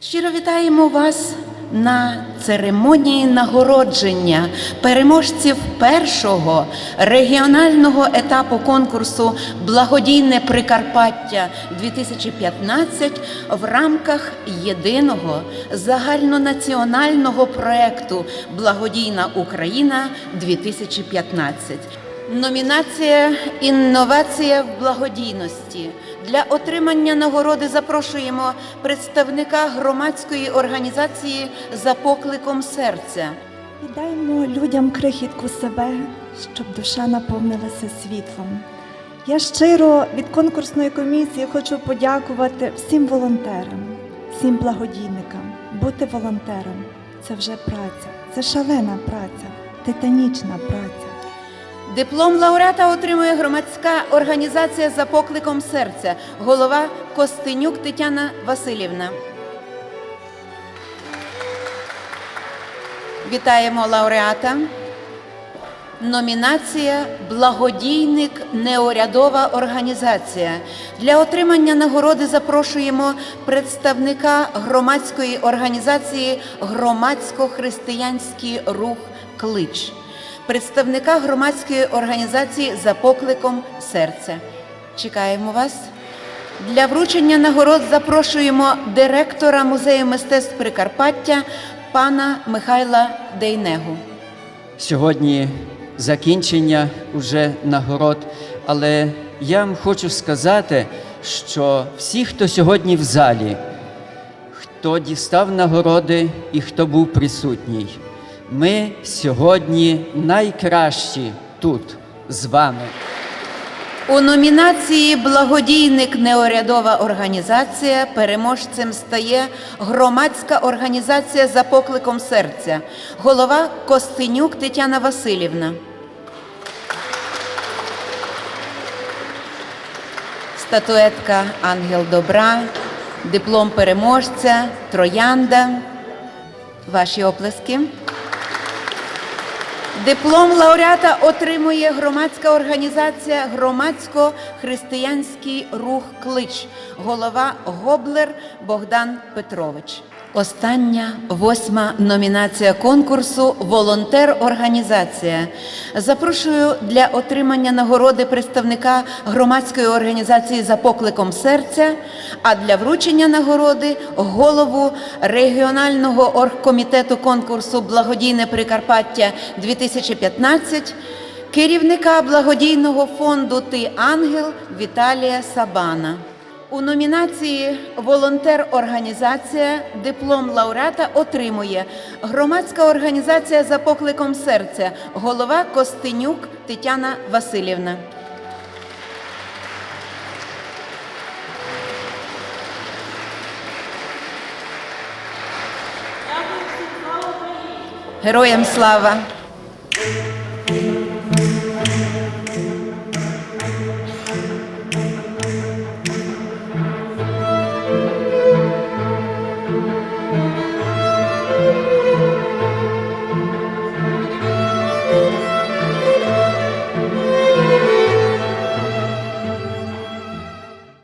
Щиро вітаємо вас на церемонії нагородження переможців першого регіонального етапу конкурсу Благодійне Прикарпаття 2015 в рамках єдиного загальнонаціонального проекту Благодійна Україна 2015. Номінація Інновація в благодійності. Для отримання нагороди запрошуємо представника громадської організації за покликом серця. І даймо людям крихітку себе, щоб душа наповнилася світлом. Я щиро від конкурсної комісії хочу подякувати всім волонтерам, всім благодійникам. Бути волонтером це вже праця, це шалена праця, титанічна праця. Диплом лауреата отримує громадська організація за покликом серця, голова Костенюк Тетяна Васильівна. Вітаємо лауреата. Номінація Благодійник неурядова організація. Для отримання нагороди запрошуємо представника громадської організації Громадсько-християнський рух Клич, представника громадської організації за покликом серця. Чекаємо вас. Для вручення нагород запрошуємо директора музею мистецтв Прикарпаття пана Михайла Дейнегу. Сьогодні закінчення уже нагород, але я вам хочу сказати, що всі, хто сьогодні в залі, хто дістав нагороди і хто був присутній, ми сьогодні найкращі тут з вами. У номінації Благодійник неурядова організація переможцем стає громадська організація за покликом серця, голова Костенюк Тетяна Васильівна. Статуетка Ангел Добра, диплом переможця, троянда. Ваші оплески. Диплом лауреата отримує громадська організація Громадсько-християнський рух Клич, голова Гоблер Богдан Петрович. Остання восьма номінація конкурсу Волонтер-організація. Запрошую для отримання нагороди представника громадської організації за покликом серця, а для вручення нагороди голову регіонального оргкомітету конкурсу Благодійне Прикарпаття 2015 керівника благодійного фонду Ти Ангел Віталія Сабана. У номінації Волонтер-організація диплом лауреата отримує громадська організація за покликом серця, голова Костенюк Тетяна Васильівна. Героям слава!